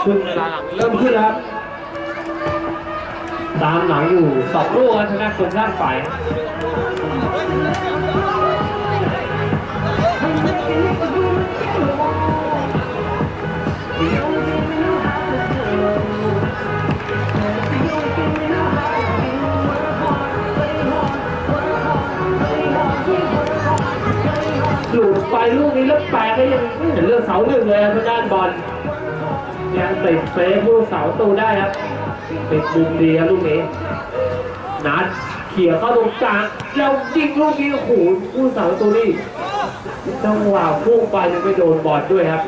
ครึ่งเวลาหลังเริ่มขึ้นแล้วครับตามหลังอยู่สองลูกครับทางด้านฝ่าย แปลก็ยังไม่เห็นเรื่องเสาหนึ่งเลยครับทางด้านบอลยังติดเฟซฟลูกเสาตูได้ครับติดมุมดีครับลูกนี้นัดเขี่ยเข้าตรงกลางแล้วยิงลูกนี้โอ้โหผู้เสาตูนี่จังหวะพุ่งไปยังไม่โดนบอลด้วยครับ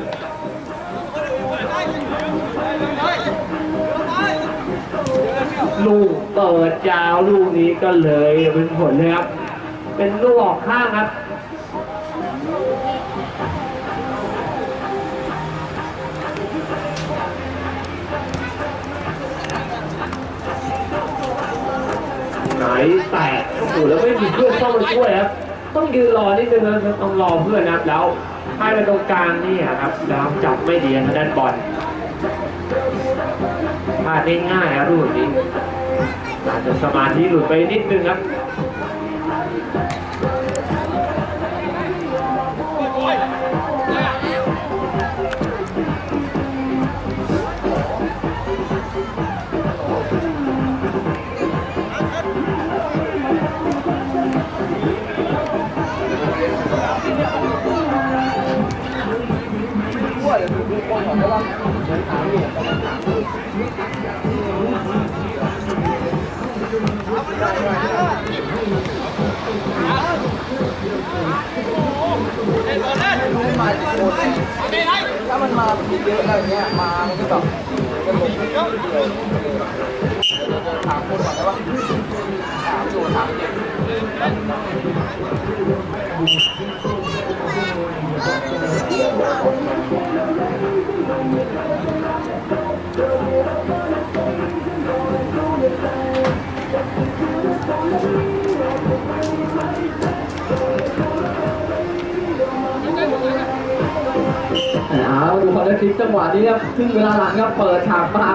ลูกเปิดยาวลูกนี้ก็เลยเป็นผลเลยครับ เป็นลูกออกข้างครับายแตกโอ้โหแล้วไม่มีเพื่อนเข้ามาช่วยครับ ต้องยืนรอนิดนึงนะต้องรอเพื่อนนะครับแล้วให้ไปตรงกลางนี่ครับแล้วจับไม่ดีทางด้านบอลพลาดได้ง่ายครับรูปนี้อาจจะสมาธิหลุดไปนิดนึงครับ ถ้ามันมาเยอะๆอะไรเงี้ยมามันก็แบบสนุกเลยถามคนก่อนได้ปะถามอยู่ถามเด็กเอาดูคอนเทนต์จังหวะนี้ครับครึ่งเวลาหลังครับเปิดฉากมา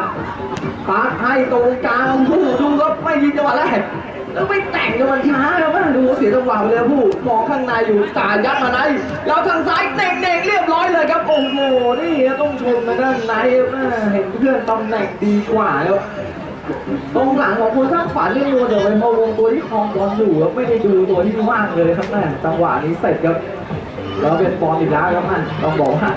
ปาดให้ตรงกลางผู้ดูครับไม่ยิงจังหวะแรก แล้วไม่แต่งจังหวะช้าครับแม่ดูเสียจังหวะไปเลยผู้มองข้างในอยู่จ่ายยัดมาในแล้วทางซ้ายเน่งเน่งเรียบร้อยเลยครับโอ้โหนี่ต้องชมทางด้านในแม่เห็นเพื่อนตำแหน่งดีกว่าครับตรงหลังของคุณสร้างฝันเรียกว่าเดี๋ยวไปมาวงตัวที่คลองบอลอยู่ครับไม่ได้ดูตัวที่ว่างเลยครับแม่จังหวะนี้เสร็จครับแล้วเป็นฟอร์มอีกแล้วครับมันต้องบอกว่า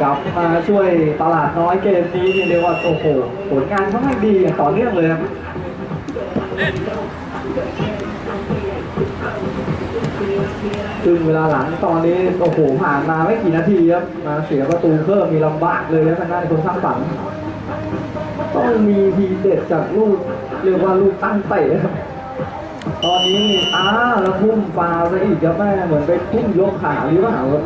กลับมาช่วยตลาดน้อยเกมนี้เรียกว่าโอ้โหผลงานค่อนข้างดีอย่างต่อเนื่องเลยครับ ซึ่งเวลาหลังตอนนี้โอ้โหผ่านมาไม่กี่นาทีครับมาเสียประตูเพิ่มมีลำบากเลยนะทางด้านคนสร้างฝันต้องมีทีเด็ดจากลูกเรียกว่าลูกตั้งเตะตอนนี้อ้าแล้วพุ่มฟาซะอีกครับแม่เหมือนไปพุ่งยกขาหรือเปล่าครับ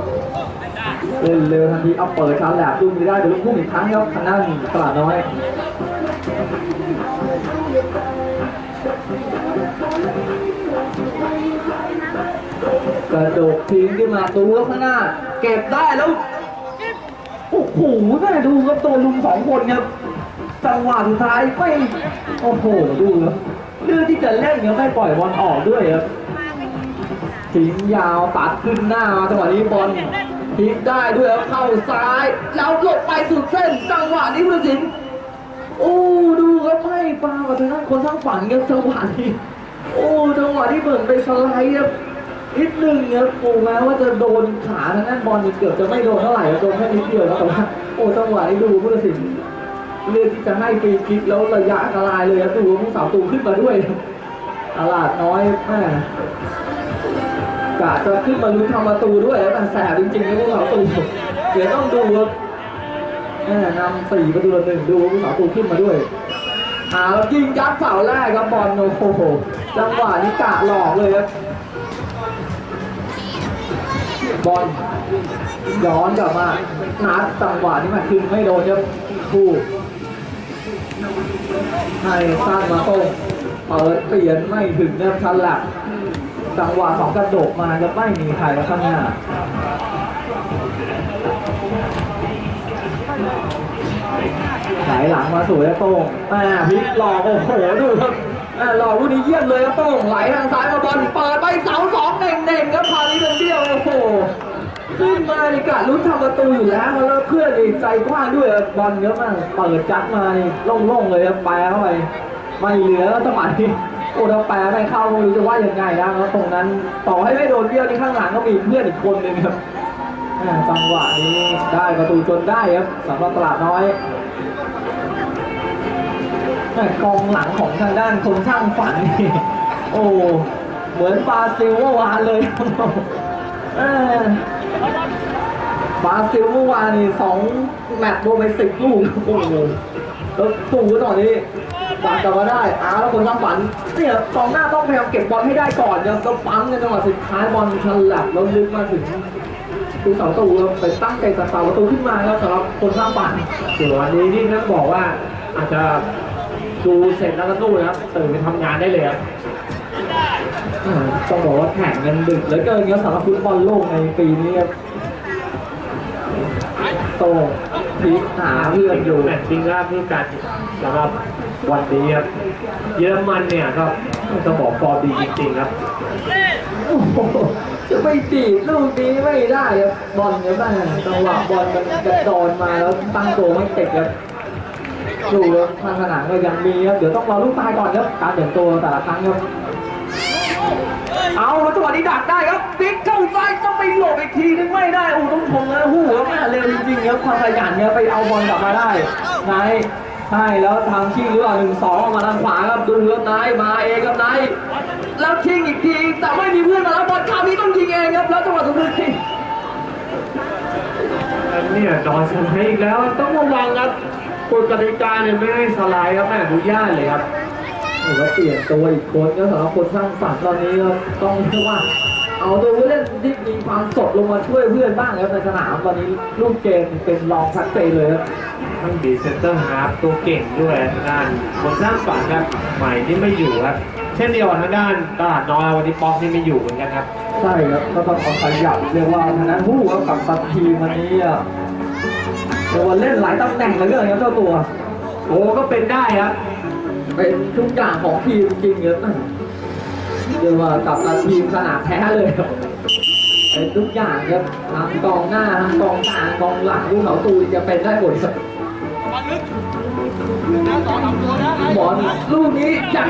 เล่นเร็วทันทีเอาเปิดชาร์แหลบดูไม่ได้เดี๋ยวลูกพุ่งอีกครั้งครับทางด้านตลาดน้อย กระโดดทิ้งขึ้นมาตัวข้างหน้า เก็บได้แล้วโอ้โหแม่ดูครับตัวลุมสองคนครับจังหวะสุดท้ายไม่โอ้โหดูครับเลือกที่จะเล่นเนี่ยไม่ปล่อยบอลออกด้วยครับทิ้งยาวตัดขึ้นหน้าจังหวะนี้บอลทิ้งได้ด้วยครับเข้าซ้าย แล้วหลบไปสุดเส้น จังหวะนี้ผู้ตัดสินโอ้ดูครับไม่ฟาวกับทางด้นคนสร้างฝันครับจังหวะนี้โอ้จังหวะที่เหมือนไปสไลด์ครับ นิดนึงครับโอ้แม้ว่าจะโดนขาทางด้านบอลเกือบจะไม่โดนเท่าไหร่โดนแค่นิดเดียวนะแต่ว่าโอ้จังหวะนี้ดูผู้ตัดสินเลือกที่จะให้ฟรีคิกแล้วระยะอันตรายเลยครับดูว่าผู้สาวตูขึ้นมาด้วยตลาดน้อยแม่กะจะขึ้นมาลุ้นทำประตูด้วยแล้วแต่แสบจริงๆนะผู้สาวตูเดี๋ยวต้องดูครับแม่นำสี่ประตูหนึ่งดูว่าผู้สาวตูขึ้นมาด้วยอ่าแล้วยิงยัดเสาแรกครับบอลโอ้โหจังหวะนี้กะหลอกเลยครับ บอลย้อนกลับมานัดจังหวะนี้มาคืนไม่โดนครับคู่ให้สร้างมาโต้งเปิดเปลี่ยนไม่ถึงเริ่มชั้นหลักจังหวะสองกระโดดมาจะไม่มีใครแล้วข้างหน้าไหลหลังมาสวยแล้วโต้งอ่าพิกหลอกโอ้โหดูครับอ่าหลอกลูกนี้เยี่ยมเลยครับโต้งไหลทางซ้ายมาบอลเปิดไปเสาสองเน่งๆครับ ขึ้นมาในกะลุ้นทำประตูอยู่แล้วแล้วเพื่อนนี่ใจกว้างด้วยบอลเยอะมากเปิดจัดมานี่โล่งๆเลยแปรเข้าไปไม่เหลือแล้วจังหวะนี้โอ้ถ้าแปรไม่เข้าไม่รู้จะว่ายังไงแล้วตรงนั้นต่อให้ไม่โดนเบี้ยวที่ข้างหลังก็มีเพื่อนอีกคนนึงครับจังหวะนี้ได้ประตูจนได้ครับสำหรับตลาดน้อยกองหลังของทางด้านคนสร้างฝันนี่โอ้ เหมือนบาซิลเมื่อวานเลยครับ บาซิลเมื่อวานนี่สองแมตช์โดนไปสิบลูกโอ้โหแล้วตูตอนนี้บาดกลับมาได้อ้าวแล้วคนสร้างฝันเนี่ยกองหน้าต้องพยายามเก็บบอลให้ได้ก่อนครับแล้วปั๊มในจังหวะสุดท้ายบอลฉลับแล้วลึกมาถึงคือเสาตูครับไปตั้งใจจะเสาประตูขึ้นมาครับสำหรับคนสร้างฝันส่วนวันนี้ที่ท่านบอกว่าอาจจะดูเสร็จแล้วก็ตู้นะครับตื่นไปทำงานได้เลยครับอ่า ต้องบอกว่าแข่งกันดึกเหลือเกินครับสำหรับฟุตบอลโลกในปีนี้ครับโตพลิกหาเพื่อนอยู่แมตช์จริงครับที่การสำหรับวันนี้ครับเยอรมันเนี่ยก็ต้องบอกฟอร์มดีจริงๆครับโอ้โหจะไม่ตีดลูกนี้ไม่ได้ครับบอลเนี่ยแม่จังหวะบอลมันกระโดนมาแล้วตั้งตัวไม่ติดครับดูครับทางสนามก็ยังมีครับเดี๋ยวต้องรอลูกตายก่อนครับการเปลี่ยนตัวแต่ละครั้งครับ เอาแล้วจังหวะนี้ดักได้ครับบิ๊กเข้าซ้ายต้องไปหลบอีกทีนึงไม่ได้โอ้ต้องชมนะหูครับแม่เร็วจริงๆครับความขยันเนี่ยไปเอาบอลกลับมาได้นายใช่แล้วทางชิงหรือเปล่าหนึ่งสองออกมาทางขวาครับดูครับนายมาเองครับนายแล้วชิงอีกทีแต่ไม่มีเพื่อนมาแล้วบอลคราวนี้ต้องยิงเองครับแล้วจังหวะสุดท้ายอันเนี่ยดอนสไลด์อีกแล้วต้องระวังครับกฎกติกาเนี่ยไม่ให้สลด์ครับไม่อนุญาตเลยครับ หรือว่าเปลี่ยนตัวอีกคนก็สำหรับคนสร้างฝันตอนนี้ก็ต้องเรียกว่า เอาตัวผู้เล่นที่มีความสดลงมาช่วยเพื่อนบ้างครับในสนามตอนนี้ลูกเกมเป็นรองชัดเจนเลยครับทั้งบีเซนเตอร์ฮาร์ฟตัวเก่งด้วยทางด้านคนสร้างฝันครับใหม่ที่ไม่อยู่ครับเช่นเดียวกับทางด้านตลาดน้อยวันนี้ป๊อกที่ไม่อยู่เหมือนกันครับใช่ครับก็ต้องเอาขยับเรียกว่าทางนั้นผู้กับกับตัดทีมวันนี้อะเรียกว่าเล่นหลายตำแหน่งเหลือเกินครับเจ้าตัวโอ้ก็เป็นได้ครับ เป็นทุกอย่างของทีมจริงครับเรียกว่ากับตัดทีมขนาดแท้เลยครับเป็นทุกอย่างครับทั้งกองหน้าทั้งกองกลางกองหลังลูกเขาตูจะเป็นได้หมดครับบอลลูกนี้ยัง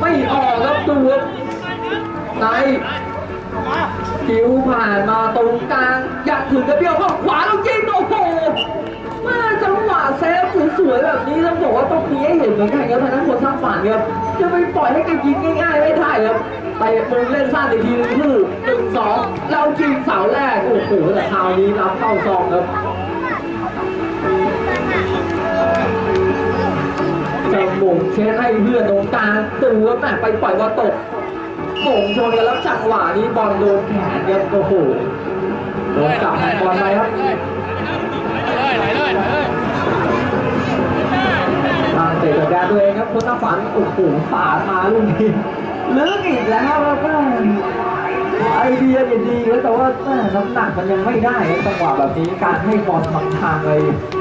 ไม่ออกครับดูครับนคิวผ่านมาตรงกลางอยากถึงกระเบี้ยวเข้าขวาแล้วยิงโอ้โหมาจังหวะเซฟสวยๆแบบนี้ต้องบอกว่าต้อง มีให้เห็นเหมือนกันครับทางนั้นคนสร้างฝันครับจะไปปล่อยให้แกยิงง่ายๆไม่ได้ครับไปมุมเล่นสั้นอีกทีนึงคือหนึ่งสองเรายิงเสาแรก โอ้โหแต่คราวนี้รับเข้าซองครับจะหม่งเช็ดให้เพื่อนตรงกลางตูแล้วแม่ไปปล่อยบอลตกหม่งชนกันแล้วจังหวะนี้บอลโดนแขนครับโอ้โหโดนจับแทนบอลไปครับาเตะจัดการตัวเองครับคนตาฝันโอ้โหฝามาลูกนี้ลึกอีกแล้วครับไอเดียดีๆแต่ว่าน้ำหนักมันยังไม่ได้จังหวะแบบนี้การให้บอลทางทางไป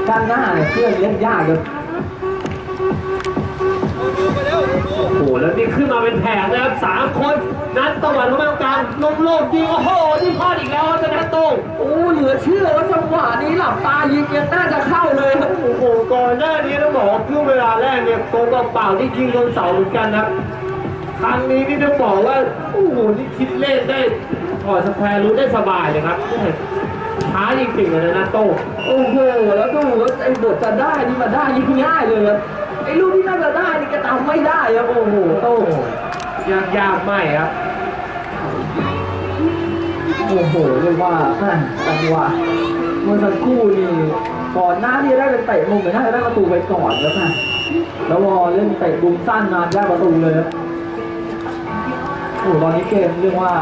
ด้านหน้าเนี่ยเพื่อนเล่นยากเลย โอ้โหแล้วนี่ขึ้นมาเป็นแผงนะครับสามคนนัดตะวันเข้ามาตรงกลางลมโลกยิงโอ้โหนี่พลาดอีกแล้วครับจะนัดตรงโอ้เหลือเชื่อว่าจังหวะนี้หลับตายิงยังน่าจะเข้าเลยครับโอ้โหก่อนหน้านี้ต้องบอกว่าครึ่งเวลาแรกเนี่ยโกงเปล่าๆที่ยิงโดนเสาเหมือนกันครับครั้งนี้นี่ต้องบอกว่าโอ้โหนี่คิดเล่นได้ถอดสแควร์รู้ได้สบายเลยครับช้าจริงๆเลยนะนัดโต้งโอ้โห แล้วดูว่าไอ้บทจะได้นี่มาได้ยิ่งง่ายเลยครับไอ้ลูกที่น่าจะได้นี่แก ทำไม่ได้ครับโอ้โหโต้ยากยากไม่ครับโอ้โหเรียกว่าแม่จังหวะเมื่อสักครู่นี่ก่อนหน้าที่จะได้เป็นเตะมุมเหมือนน่าจะได้ประตูไปก่อนครับแม่แล้วพอเล่นเตะบุมสั้นมาได้ประตูเลยครับโอ้ตอนนี้เกมเรียกว่า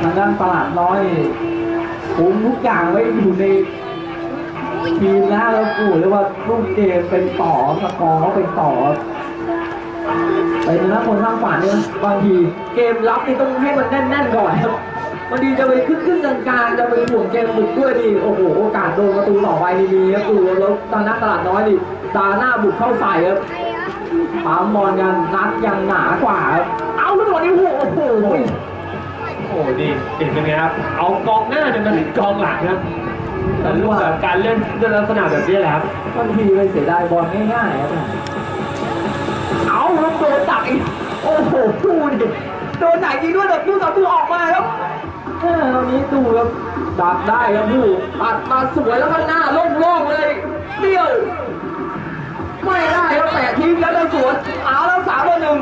ทางด้านตลาดน้อยคุมทุกอย่างไว้อยู่ในทีมแล้วแล้วโอ้โหเรียกว่าลูกเกมเป็นต่อสกอร์เป็นต่อ ไปชนะคนสร้างฝันเนี่ยบางทีเกมรับนี่ต้องให้มันแน่นๆก่อนครับบางทีจะไปขึ้นขึ้นกลางๆจะไปห่วงเกมบุกด้วยนี่โอ้โหโอกาสโดนประตูต่อไปนี่มีครับดูแล้วตอนนักตลาดน้อยนี่ตาหน้าบุกเข้าใส่ครับปั๊มบอลกันนัดยังหนากว่าครับเอาแล้วตอนนี้โอ้โหโอ้ดีเห็นเป็นไงครับ เอากองหน้าเนี่ยมันเป็นกองหลังครับแต่รูปแบบการเล่นด้วยลักษณะแบบนี้แหละครับบางทีเลยเสียดายบอลง่ายๆครับ โดนดักอีกโอ้โหดูดิโดนไหนยิงด้วยแต่ผู้ต่อผู้ออกมาครับเออวันนี้ดูครับดักได้ครับผู้ตัดมาสวยแล้วก็หน้าโล่งๆเลยเดี่ยว ไม่ได้ครับแปะทิ้งแล้วเลยสวนเอาแล้วสามต่อหนึ่ง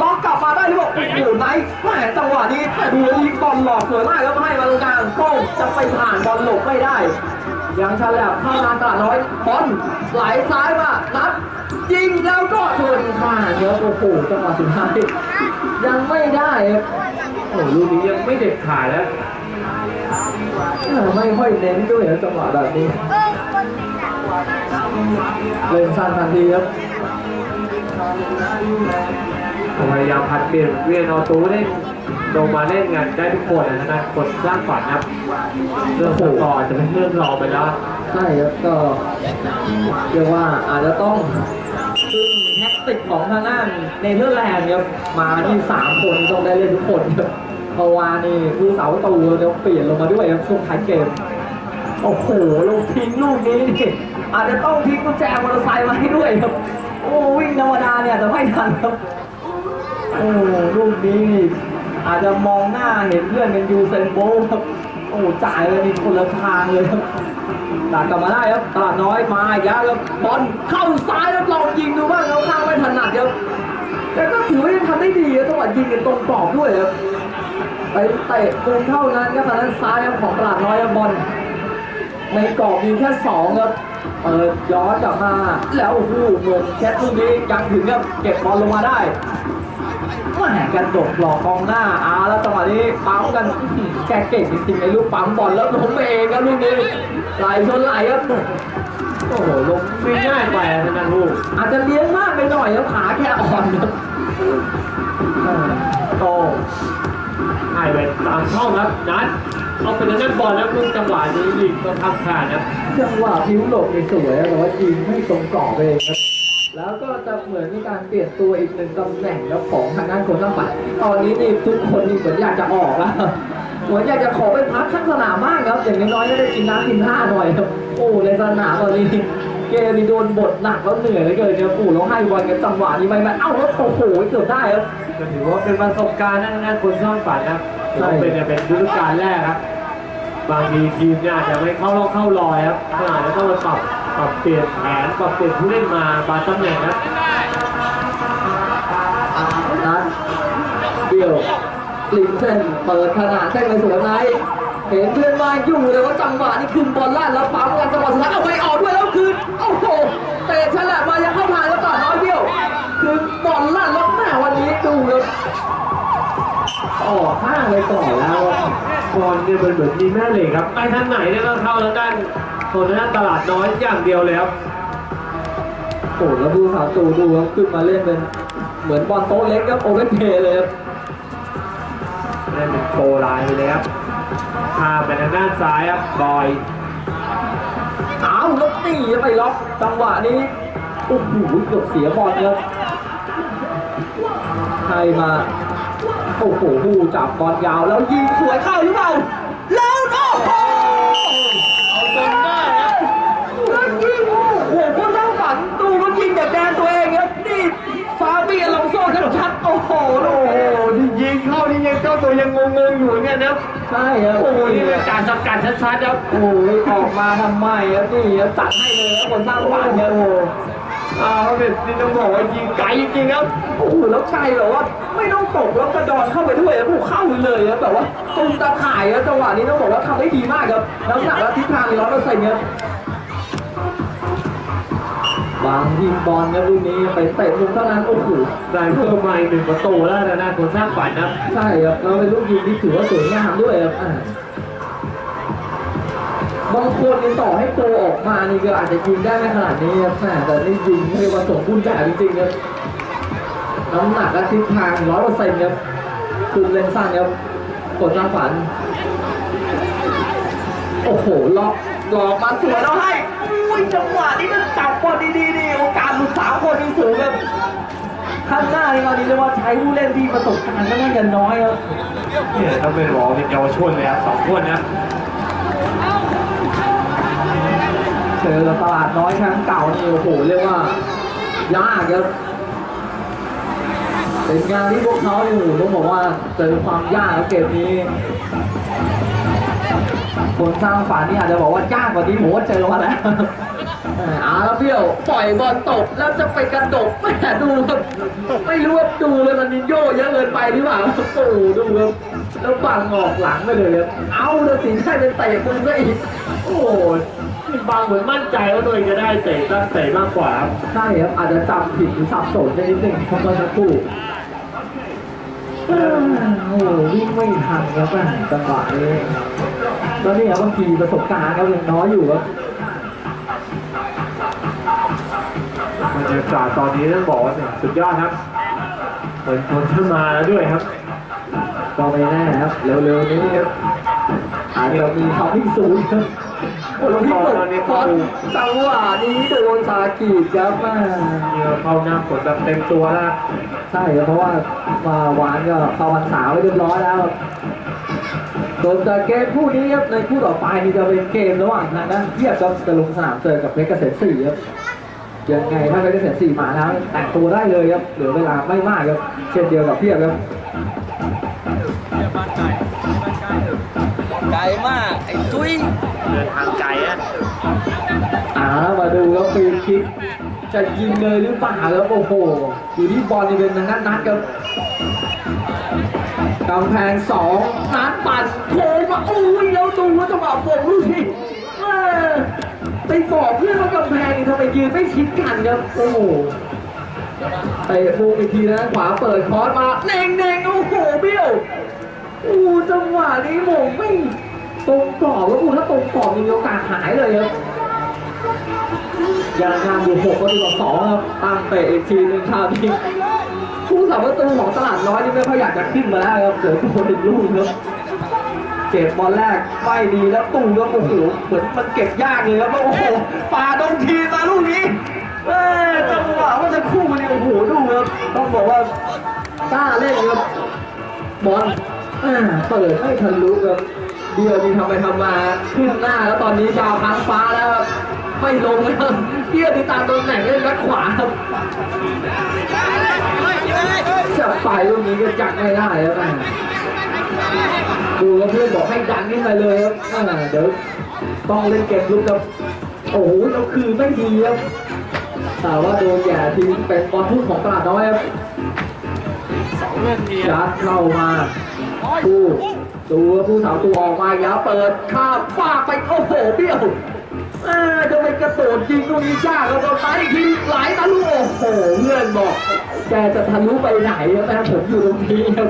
ล็อกกลับมาได้หรือเปล่าโอ้โหไนท์แหมจังหวะนี้แต่ดูยิงบอลหลอกสวยมากครับให้มาตรงกลางโก้จะไปผ่านบอลหลบไม่ได้ ยังฉลับเข้างานตลาดน้อยบอลไหลซ้ายมานัดยิงแล้วก็ชนข้างเยอะโอ้โหจังหวะสุดท้ายยังไม่ได้ครับโอ้ลูกนี้ยังไม่เด็ดขาดแล้วเออไม่ค่อยเน้นด้วยนะจังหวะแบบนี้เล่นสั้นทันทีครับ พยายามพัดเปลี่ยนเวียนเอาตูเล่นลงมาเล่นกันได้ทุกคนนะนะคนสร้างฝันนะครับเรื่องสกอร์อาจจะเป็นเรื่องรองไปแล้วใช่ครับก็เรียกว่าอาจจะต้องซึ่งแท็กติกของทางด้านเนเธอร์แลนด์ครับมาที่สามคนต้องได้เล่นทุกคนครับเพราะว่านี่ผู้เสาประตูเดี๋ยวเปลี่ยนลงมาด้วยครับช่วงท้ายเกมโอ้โหลงทิ้งลูกนี้นี่อาจจะต้องทิ้งกุญแจมอเตอร์ไซค์มาให้ด้วยครับ โอ้วิ่งธรรมดาเนี่ยแต่ไม่ทันครับ โอ้ลูกนี้นี่อาจจะมองหน้าเห็นเพื่อนเป็นยูเซนโบครับ โอ้จ่ายเลยนี่คนละทางเลยครับตัดกลับมาได้ครับตลาดน้อยมาอีกแล้วครับบอลเข้าซ้ายแล้วลองยิงดูบ้างแล้วข้างไม่ถนัดครับแต่ก็ถือว่ายังทำได้ดีครับจังหวะยิงกันตรงกรอบด้วยครับไปเตะมุมเท่านั้นครับทางด้านซ้ายของตลาดน้อยบอลในกรอบมีแค่สองครับเปิดย้อนกลับมาแล้วโอ้โหเหมือนแคทลูกนี้ยังถึงครับเก็บบอลลงมาได้ แหมกันดกหลอกกองหน้าอาแล้วจังหวะนี้ปั๊มกันแกเก่งจริงๆในลูกปั๊มบอลแล้วล้มไปเองครับลูกนี้ไหลชนไหลครับโอ้โหลงไม่ง่ายไปนะนะลูกอาจจะเลี้ยงมากไปหน่อยครับขาแค่อ่อนครับเออโตให้ไปตามช่องครับนัดเอาเป็นนักบอลแล้วลูกจังหวะนี้ยิงต้องทำขาดนะจังหวะพิ้วหลบนี่สวยแต่ว่ายิงไม่ตรงกรอบเองครับ แล้วก็จะเหมือนมีการเปลี่ยนตัวอีกหนึ่งตำแหน่งแล้วของทางด้านคนสร้างฝันตอนนี้นี่ทุกคนนี่เหมือนอยากจะออกแล้วเหมือนอยากจะขอไปพักข้างสนามบ้างครับอย่างน้อยๆก็ได้กินน้ำกินท่าหน่อยครับโอ้ในสนามตอนนี้เกมนี่โดนบทหนักแล้วเหนื่อยเหลือเกินครับโอ้แล้วให้บอลกันจังหวะนี้ไม่มาเอ้าแล้วโอ้โหเกือบได้ครับก็ถือว่าเป็นประสบการณ์นะงานคนสร้างฝันนะถือว่าเป็นเป็นฤดูกาลแรกครับ บางทีทีมเนี่ยอาจจะไม่เข้ารอบเข้ารอยครับก็อาจจะต้องมาปรับ ปรับเปลี่ยนแผนปรับเปลี่ยนผู้เล่นมาบางตำแหน่งครับนเดี่ยวกลินเส้นเปิดขนาดเส้นไปสวนไหนเห็นเพื่อนมาอยู่งเลยว่าจังหวะนี้คืนบอลลั่นแล้วปั๊มกันจังหวะสุดท้ายเอาไปออกด้วยแล้วคืนโอ้โหเตะฉลับมายังเข้าทางแล้วต่อน้อยเดี่ยว คือบอลลั่นแล้วแม่วันนี้ดูครับออกข้างเลยก่อนแล้วบอลเนี่ยมันเหมือนมีแม่เหล็กครับไปทางไหนเนี่ยก็เข้าทางด้าน โซนทางด้านตลาดน้อยอย่างเดียวเลยครับโอ้แล้วดูสาวตูดูครับขึ้นมาเล่นเป็นเหมือนบอลโต๊ะเล็กครับโอเวอร์เพย์เลยครับนั่นเป็นโปรไลน์ไปเลยครับข้ามไปทางด้านซ้ายครับบอยเอาแล้วตีไปล็อกจังหวะนี้โอ้โหเกือบเสียบอลครับให้มาโอ้โหผู้จับบอลยาวแล้วยิงสวยเข้าหรือเปล่าแล้วโอ้โห เอาจนได้ครับ แล้วยิงโอ้โหคนเล่าฝันดูมันยิงแบบแดนตัวเองครับนี่ฟาเบียลองโซ่ชัดๆโอ้โหโอ้ โอ้ โห โหนี่ยิงเข้านี่ยังเจ้า ตัวยังงงๆอยู่เนี่ยนะครับใช่ครับโอ้โหนี่เป็นการสกัดชัดๆครับโอ้ยออกมาทำไมครับนี่ครับจัดให้เลยครับคนสร้างฝันครับอ้าวเป็นนี่ต้องบอกว่ายิงไกลจริงๆครับโอ้โหแล้วไกลแบบว่า ไม่ต้องตกแล้วกระดอนเข้าไปด้วยแล้วผูเข้าไปเลยครับแบบว่าตรงตาข่ายครับจังหวะนี้ต้องบอกว่าทำได้ดีมากครับน้ำหนักและทิศทางร้อยเปอร์เซ็นต์ครับ บางทีมบอลครับลูกนี้ไปเตะมุมเท่านั้นโอ้โหได้เพิ่มมาอีกหนึ่งประตูแล้วนะนะคนสร้างฝันนะครับใช่ครับแล้วเป็นลูกยิงที่ถือว่าสวยงามด้วยครับอ่าบางคนนี่ต่อให้โตออกมานี่ก็อาจจะยิงได้ไม่ขนาดนี้ครับแหมแต่นี่ยิงเรียกว่าสมบูรณ์แบบจริงๆครับน้ำหนักและทิศทางร้อยเปอร์เซ็นต์ครับคือเลนสั้นครับกดสร้างฝัน โอ้โหล็อกหลอกมาสวยแล้วให้อุ้ ยจังหวะนี้มันจับบอลดีๆนี่โอกาสหลุดสามคนนี่สูงครับข้างหน้านี่ตอนนี้เรียกว่าใช้ผู้เล่นที่ประสบการณ์ก็น่าจะน้อยครับเนี่ยถ้าเป็นบอกเป็นเยาวชนเลยครับสองคนนะเจอกับตลาดน้อยแชมป์เก่านี่โอ้โหเรียกว่ายากครับเป็นงานที่พวกเขาเนี่ยโอ้โหต้องบอกว่าเจอความยากครับเกมนี้ คนสร้างฝันนี่อาจจะบอกว่ายากกว่านี้ผมว่าเจอมาแล้ว เออเอาแล้วเบี้ยวปล่อยบอลตกแล้วจะไปกระดกแม่ดูครับไม่รู้ว่าดูเลยมันนินโยเยอะเกินไปหรือเปล่าโอ้โหดูครับแล้วบังออกหลังไปเลยครับเอาแล้วสิได้เป็นเตะมือซะอีกโอ้โหนี่บางเหมือนมั่นใจว่าตัวเองจะได้เตะตั้งเตะมากกว่าครับใช่ครับอาจจะจำผิดหรือสับสนไปนิดนึงเพราะเมื่อสักครู่เออโอ้โหวิ่งไม่ทันครับแม่จังหวะนี้แล้วนี่ครับบางทีประสบการณ์เขายังน้อยอยู่ครับ บรรยากาศตอนนี้ต้องบอกว่าเนี่ยสุดยอดครับเหมือนคนขึ้นมาแล้วด้วยครับก็ไม่แน่ครับ เร็วๆนี้ครับอาจจะมีคำพิสูจน์ครับโอ้โหพี่กดฟอนจังหวะนี้โดนซากิครับแม่เนี่ยเข้าหน้าฝนแบบเต็มตัวแล้วใช่ครับเพราะว่ามาหวานก็เข้าพรรษาไว้เรียบร้อยแล้วครับส่วนจากเกมคู่นี้ครับในคู่ต่อไปนี่จะเป็นเกมระหว่างทางด้านเทียบครับจะลงสนามเจอกับเพชรเกษมศรีครับ ยังไงถ้าเพชรเกษมศรีมาแล้วแต่งตัวได้เลยครับเหลือเวลาไม่มากครับ เช่นเดียวกับเทียบครับไกลมาก ไอ้จุ้ยเดินทางไกลอะอ่ามาดูครับฟรีคิกจะยิงเลยหรือเปล่าครับโอ้โห อยู่ที่บอลนี่เป็นทางด้านนัดครับกำแพงสองนัดปัดโค้งมาอุ้ยแล้วดูว่าจังหวะวงลูกนี้ เออไปบอกเพื่อนว่ากำแพงนี่ทำไมยืนไม่ชิดกันครับโอ้โหเตะมุมอีกทีนะขวาเปิดคอร์สมาเน่งเน่งโอ้โหเบี้ยวโอ้จังหวะนี้มงไม่ตรงกรอบแล้วกูถ้าตรงกรอบมีโอกาสหายเลยครับยังนำอยู่หกประตูต่อสองครับตั้งเตะอีกทีหนึงคราวนี้ผู้สาประตูของตลาดน้อยนี่ไม่ค่อยอยากจะขึ้นมาแล้วครับเดี๋ยวตัวหนึ่งลูกครับ เก็บบอลแรกไม่ดีแล้วตู้ก็โอ้โหเหมือนมันเก็บยากเลยครับแล้วโอ้โหปาดงทีมาลูกนี้เอ้จังหวะว่าจะคู่มันนี่โอ้โหดูครับต้องบอกว่ากล้าเล่นครับบอลอ่าเปิดไม่ทะลุครับเดียวนี่ทำไปทำมาขึ้นหน้าแล้วตอนนี้ดาวค้างฟ้าแล้วไม่ลงแล้วเที่ยวที่ตามตำแหน่งเล่นแบ็คขวาครับจะไปลูกนี้ก็จักไม่ได้แล้วนะ ดูแล้วเพื่อนบอกให้ดันขึ้นไปเลยครับอ่าเดี๋ยวต้องเล่นเกมลุกครับโอ้โหเราคือไม่ดีครับแต่ว่าโดนแย่ทิ้งเป็นบอลทุ่งของตลาดน้อยครับสองเรื่องเดียวยัดเข้ามาผู้ดูว่าผู้สาวตัวออกมาอย่าเปิดข้ามฟากไปโอ้โหเบี้ยวอ่าจะไปกระโดดยิงตรงนี้ยากแล้วก็ไปอีกทีไหลทะลุโอ้โหเพื่อนบอกแกจะทะลุไปไหนครับแม่ผมอยู่ตรงนี้ครับ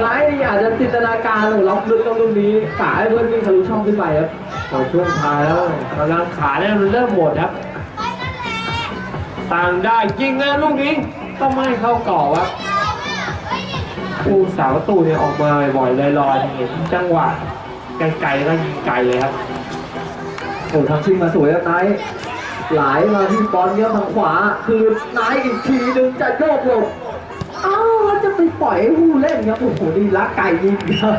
ไหลนี่อาจจะจินตนาการหรือล็อกลึกตรงนี้กะให้เพื่อนวิ่งทะลุช่องขึ้นไปครับพอช่วงท้ายแล้วกำลังขาเนี่ยมันเริ่มหมดครับต่างได้ยิงนะลูกนี้ต้องไม่ให้เข้ากรอบครับผู้สาวประตูเนี่ยออกมาบ่อยๆลอยๆเห็นจังหวะไกลๆแล้วยิงไกลเลยครับโอ้ทางชิงมาสวยครับไนท์ไหลมาที่บอลเนี่ยทางขวา คือไนท์อีกทีหนึ่งจะโยกหลบอ้าวแล้ว จะไปปล่อยให้ผู้เล่นครับโอ้โหดีละไก่ยิงครับ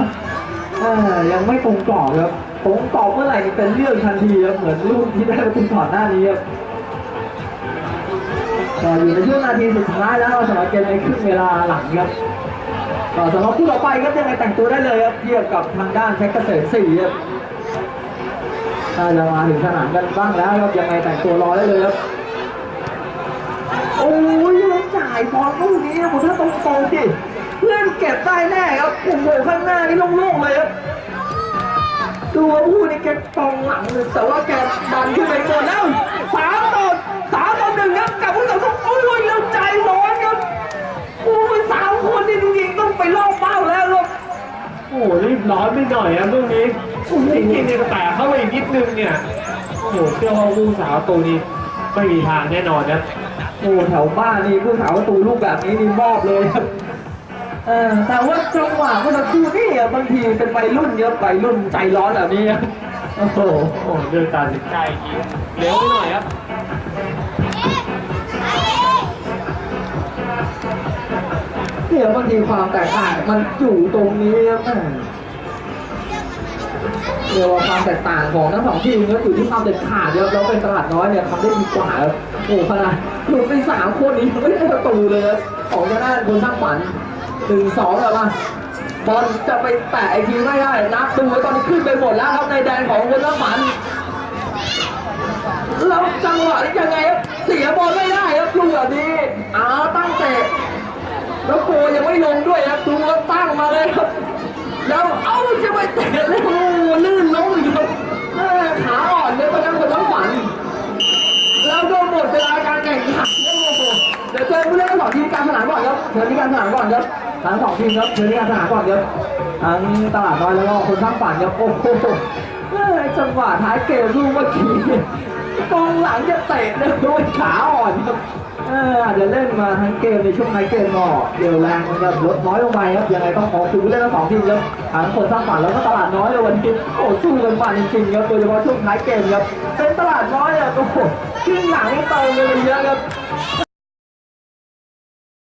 ยังไม่ตรงกรอบครับตรงกรอบเมื่อไหร่เป็นเรื่องทันทีครับเหมือนลูกที่ได้ประตูก่อนหน้านี้ครับแต่อยู่ในช่วงนาทีสุดท้ายแล้วสำหรับเกมในครึ่งเวลาหลังครับก็สำหรับคู่ต่อไปครับยังไงแต่งตัวได้เลยครับเทียบกับทางด้านเพชรเกษมศรีครับถ้าจะมาถึงสนามกันบ้างแล้วครับยังไงแต่งตัวรอได้เลยครับโอ้ายบอลลูกนี้นะผมถ้าตรงตรงๆสิเพื่อนเก็บได้แน่ครับโอ้โหข้างหน้านี่โล่งๆเลยครับดูว่าผู้นี่แกตองหลังเลยแต่ว่าแกดันขึ้นไปก่อนแล้วสามต่อสามต่อหนึ่งครับกับผู้ต่อสู้โอ้ยแล้วใจร้อนครับโอ้ยสามคนนี่จริงๆต้องไปล่อเป้าแล้วครับโอ้รีบร้อนไปหน่อยครับลูกนี้จริงๆเนี่ยแต่เข้าไปอีกนิดนึงเนี่ยโอ้โหเชื่อว่าผู้สาวตัวนี้ไม่มีทางแน่นอนนะ อ้แถวบ้านนี่ผู้สาวประตูลูกแบบนี้นี่มอบเลยครับเออแต่ว่าจังหวะเมื่อสักครู่นี่อะบางทีเป็นวัยรุ่นเยอะวัยรุ่นใจร้อนแบบนี้อะโอ้โหโอ้เรื่องการตัดสินใจทีเร็วไปหน่อยครับเนี่ยบางทีความแตกต่างมันอยู่ตรงนี้ครับแม่ เรียกว่าความแตกต่างของทั้งสองทีมก็อยู่ที่ความเด็ดขาดครับแล้วเป็นตลาดน้อยเนี่ยทำได้ดีกว่าโอ้ขนาดหลุดไปสามคนนี้ยังไม่ได้ประตูเลยของทางด้านคนสร้างฝันหนึ่งสองแล้วมาบอลจะไปแตะไอทีไม่ได้นับดูไว้ตอนนี้ขึ้นไปหมดแล้วครับในแดนของคนสร้างฝันแล้วจังหวะนี้ยังไงครับเสียบอลไม่ได้ครับลูกแบบนี้อ้าวตั้งเตะแล้วโกยังไม่ลงด้วยครับดูว่าตั้งมาเลยครับ แล้วเอ้าจะไปเตะเลย ชิญที่การสนามก่อนครับทั้งสองทีมครับเชิญที่การสนามก่อนครับทั้งตลาดน้อยแล้วก็คนสร้างฝันครับโอ้โหจังหวะท้ายเกมลูกเมื่อกี้กองหลังจะเตะเลยด้วยขาอ่อนครับเอออาจจะเล่นมาทั้งเกมในช่วงท้ายเกมก็เดี่ยวแรงมันก็ลดน้อยลงไปครับยังไงต้องขอบคุณผู้เล่นทั้งสองทีมครับทั้งคนสร้างฝันแล้วก็ตลาดน้อยเลยวันนี้โอ้สู้กันมันจริงๆครับโดยเฉพาะช่วงท้ายเกมครับเป็นตลาดน้อยอะโอ้โหครึ่งหลังเติมกันเยอะครับ